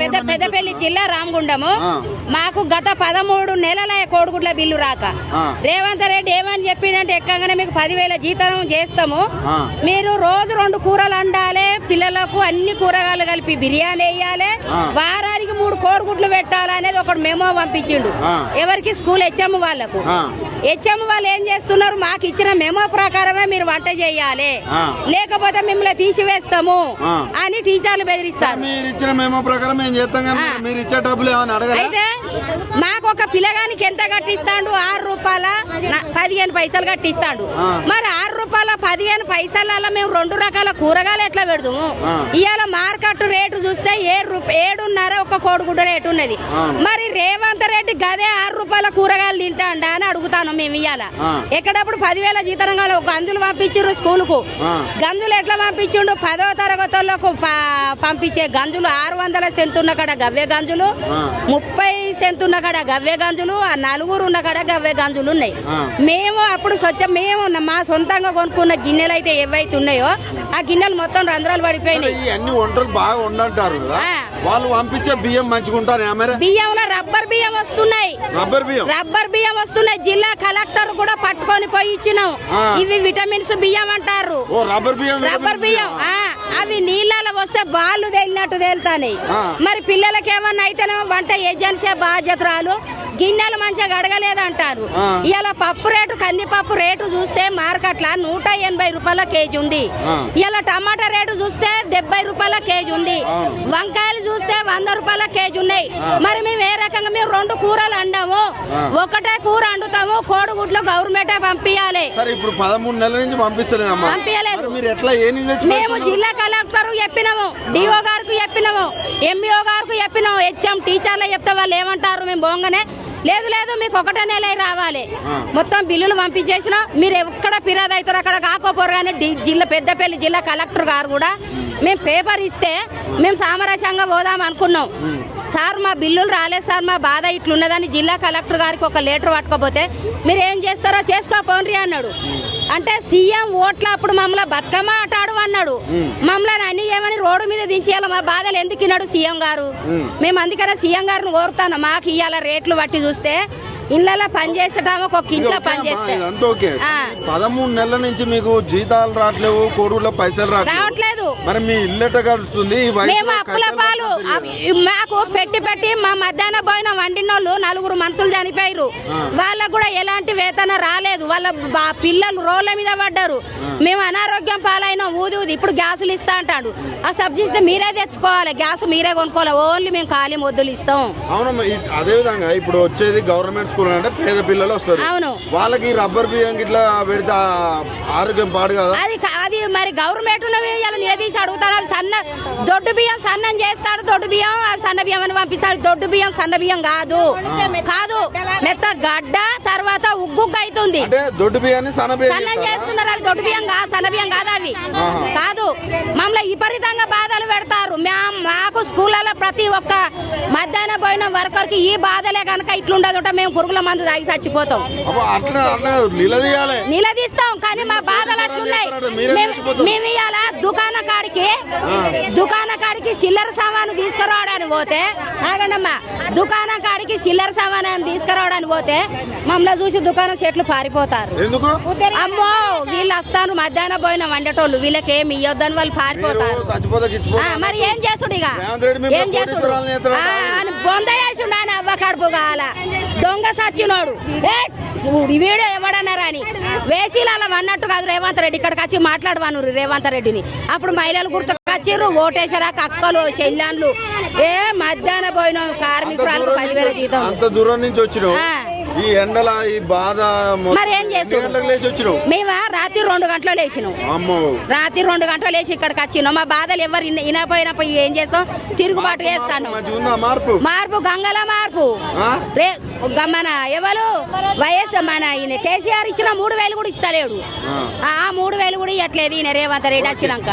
పెద్ద పెద్దపల్లి జిల్లా రామగుండము. మాకు గత పదమూడు నెలల కోడిగుడ్ల బిల్లు రాక. రేవంత్ రెడ్డి ఏమని చెప్పిండంటే ఎక్కగానే మీకు పదివేల జీతం చేస్తాము. మీరు రోజు రెండు కూరలు వండాలి పిల్లలకు అన్ని కూరగాయలు కలిపి బిర్యానీ వేయాలి. వారానికి మూడు కోడిగుడ్లు పెట్టాలి అనేది ఒకటి మెమో పంపించిండు. ఎవరికి స్కూల్ హెచ్ఎం వాళ్ళకు. హెచ్ఎం వాళ్ళు ఏం చేస్తున్నారు మాకు ఇచ్చిన మెమో ప్రకారమే మీరు వంట చేయాలి. లేకపోతే మిమ్మల్ని తీసివేస్తాము. అని టీచర్లు బెదిరిస్తారు మీరు ఇచ్చిన మేమో ప్రకారం ఏం చేస్తాం కానీ ఆ. మీరు ఇచ్చే డబ్బులు ఏమైనా అడగరా అయితే మాకు ఒక పిల్లగానికి ఎంత కట్టిస్తాడు ఆరు రూపాయల పదిహేను పైసలు కట్టిస్తాడు. మరి ఆరు రూపాయల పదిహేను పైసలలో మేము రెండు రకాల కూరగాయలు ఎట్లా పెడదాము. ఇవాళ మార్కెట్ రేటు చూస్తే ఏడు ఏడున్నర ఒక కోడిగుడ్డ రేటు ఉన్నది. మరి రేవంత్ రెడ్డి గదే ఆరు రూపాయల కూరగాయలు తింటాండా అని అడుగుతాను మేము ఆ. ఎక్కడప్పుడు పదివేల జీతం కావాలి ఒక గంజులు పంపించారు స్కూల్కు. గంజులు ఎట్లా పంపించిండు పదో తరగతులకు ప- పంపించే గంజులు ఆరు వందల సెంత్ ఉన్న కాడ గవ్వే గంజులు. ముప్పై సెంత్ ఉన్న కాడ గవ్వే గంజులు ఆ నలుగురు ఉన్న కాడ గవ్వే గంజులు ఉన్నాయి. మేము అప్పుడు స్వచ్ఛ మేము మా సొంతంగా కొనుక్కున్న గిన్నెలు అయితే ఏవైతే ఉన్నాయో ఆ గిన్నెలు మొత్తం రంధ్రాలు పడిపోయినాయి. వాళ్ళు పంపించే బియ్యం మంచిగుంటారు ఏమరే బియ్యంలో రబ్బర్ బియ్యం వస్తున్నాయి. రబ్బర్ బియ్యం? రబ్బర్ బియ్యం వస్తున్నాయి. జిల్లా కలెక్టర్ కూడా పట్టుకొని పోయి ఇచ్చినాం. ఇవి విటమిన్స్ బియ్యం అంటారు. రబ్బర్ బియ్యం రబ్బర్ బియ్యం. ఆ, అవి నీళ్ళలో వస్తే బాళ్ళు తేలినట్టు తేలుతాయి. మరి పిల్లలకి ఏమన్నా అయితేనేమో వంట ఏజెన్సీ బాధ్యతరాలు గిన్నెలు మంచిగా గడగలేదంటారు ఆ. ఇలా పప్పు రేటు కందిపప్పు రేటు చూస్తే మార్కెట్ల నూట ఎనభై రూపాయల కేజీ ఉంది. ఇలా టమాటా రేటు చూస్తే డెబ్బై రూపాయల కేజీ ఉంది. వంకాయలు చూస్తే వంద రూపాయల కేజీ ఉన్నాయి మరి మేము ఏ రకంగా మేము రెండు కూరలు అండాము. ఒకటే కూర వండుతాము కోడిగుడ్లు గవర్నమెంటే పంపించాలి సరే ఇప్పుడు పదమూడు నెలల నుంచి పంపించలేదు. మరి మీరు ఎట్లా ఏం తెచ్చి మేము? జిల్లా కలెక్టర్ చెప్పినాము డిఓ గారికి చెప్పినాము ఎంఈఓ గారికి చెప్పినాము హెచ్ఎం టీచర్లు చెప్తే వాళ్ళు ఏమంటారు మేము పోగానే లేదు లేదు మీకు ఒకటే నెల రావాలి. మొత్తం బిల్లులు పంపించేసిన. మీరు ఎక్కడ ఫిర్యాదు అవుతారో అక్కడ కాకపోరు కానీ జిల్లా పెద్దపల్లి జిల్లా కలెక్టర్ గారు కూడా మేము పేపర్ ఇస్తే మేము సామరస్యంగా పోదాం అనుకున్నాం. సార్ మా బిల్లులు రాలేదు సార్ మా బాధ ఇట్లున్నదని జిల్లా కలెక్టర్ గారికి ఒక లెటర్ పట్టుకోపోతే మీరు ఏం చేస్తారో చేసుకోపోండి అన్నాడు. అంటే సీఎం ఓట్ల అప్పుడు మమ్మల్ని బతుకమ్మ ఆటాడు అన్నాడు. మమ్మల్ని అన్ని ఏమని రోడ్డు మీద దించేయాలి మా బాధలు ఎందుకు ఇన్నాడు సీఎం గారు? మేము. అందుకనే సీఎం గారిని కోరుతాను మాకు ఇవాళ రేట్లు బట్టి చూస్తే ఇళ్ళలో పని చేసేటాము ఒక ఇంట్లో ఓకే పని అమ్మా, చేస్తే. ఇదంతా ఓకే. ఆ. పదమూడు నెలల నుంచి మీకు జీతాలు రావట్లేవు కోడులో పైసలు రావట్లేదు. మరి మీ ఇల్లు ఎట్ట గడుస్తుంది మేము అప్పుల పాలు మాకు పెట్టి పెట్టి మా మధ్యాహ్న పోయిన వండినోళ్ళు నలుగురు మనుషులు చనిపోయారు వాళ్ళకు కూడా ఎలాంటి వేతన రాలేదు. వాళ్ళ పిల్లలు రోడ్ల మీద పడ్డారు. మేము అనారోగ్యం పాలైన ఊది ఊది. ఇప్పుడు గ్యాసులు ఇస్తా అంటాడు. ఆ సబ్సిడీ మీరే తెచ్చుకోవాలి. గ్యాస్ మీరే కొనుక్కోవాలి. ఓన్లీ మేము ఖాళీ మొద్దులు ఇస్తాం. అవునమ్మా అదే విధంగా ఇప్పుడు వచ్చేది గవర్నమెంట్ స్కూల్ అంటే పేద పిల్లలు వస్తారు. అవును. వాళ్ళకి రబ్బర్ బియ్యం గిట్లా పెడితే ఆరోగ్యం పాడు కదా? అది కా- అది మరి గవర్నమెంట్ నిలదీసి అడుగుతాడు అవి సన్న దొడ్డు బియ్యం సన్నం చేస్తాడు. దొడ్డు బియ్యం సన్న బియ్యం అని పంపిస్తాడు. దొడ్డు బియ్యం సన్న బియ్యం కాదు. కాదు. మెత్త గడ్డ తర్వాత ఉగ్గు అవుతుంది. దొడ్డు బియ్యాన్ని సన్న బియ్యం సన్నం చేస్తారా? చేస్తున్నారు. అవి దొడ్డు బియ్యం కాదు సన్న బియ్యం కాదు అవి. కాదు. మమ్మల్ని విపరీతంగా బాధలు పెడతారు. మాకు స్కూళ్ళలో ప్రతి ఒక్క మధ్యాహ్న భోజనం వర్కర్కి ఈ బాధలే కనుక ఇట్లుండదుంటే. మేము పురుగుల మందు తాగి చచ్చిపోతాం. నిలదీస్తాం కానీ మా బాధలు అట్లున్నాయి. మేము ఇవాళ దుకాణ కాడికి దుకాణ కాడికి చిల్లర సామాను తీసుకురావడానికి పోతే ఆగండమ్మా దుకాణం కాడికి చిల్లర సామాను తీసుకురావడానికి పోతే మమ్మల్ని చూసి దుకాణం చెట్లు పారిపోతారు. అమ్మో వీళ్ళు వస్తారు మధ్యాహ్నం పోయిన వండేటోళ్ళు వీళ్ళకి ఏమి ఇవ్వద్దని వాళ్ళు పారిపోతారు. మరి ఏం చేసుడు ఇక? ఏం చేసుడు బొంద చేసుడు ఆయన అవ్వ కడుపు కాల. దొంగ సచ్చినోడు. వీడియో ఎవడన్నారా అని వేసీలు అలా అన్నట్టు కాదు రేవంత్ రెడ్డి. ఇక్కడికి వచ్చి మాట్లాడవాను రేవంత్ రెడ్డిని? అప్పుడు మహిళలు గుర్తుకొచ్చిర్రు ఓటేసారా కక్కలు చెల్లెన్లు ఏ మధ్యాహ్నం పోయిన కార్మికురాలు పదివేల జీతం. అంత దూరం నుంచి. ఈ ఎండల ఈ బాధ మరి ఏం వచ్చినావు? మేము రాత్రి రెండు గంటలు లేచినాం. రాత్రి రెండు గంటలు లేచి ఇక్కడికి వచ్చినాం. మా బాధలు ఎవరు వినపోయినప్పుడు ఏం చేస్తాం? తిరుగుబాటు చేస్తాను మార్పు మార్పు? గంగల మార్పు? రే మన ఎవరు? వైఎస్ మన ఈయన కేసీఆర్ ఇచ్చిన మూడు వేలు కూడా ఇస్తలేడు. ఆ. ఆ మూడు వేలు కూడా ఇవ్వట్లేదు ఈయన రేవంత్ రెడ్డి వచ్చినాక.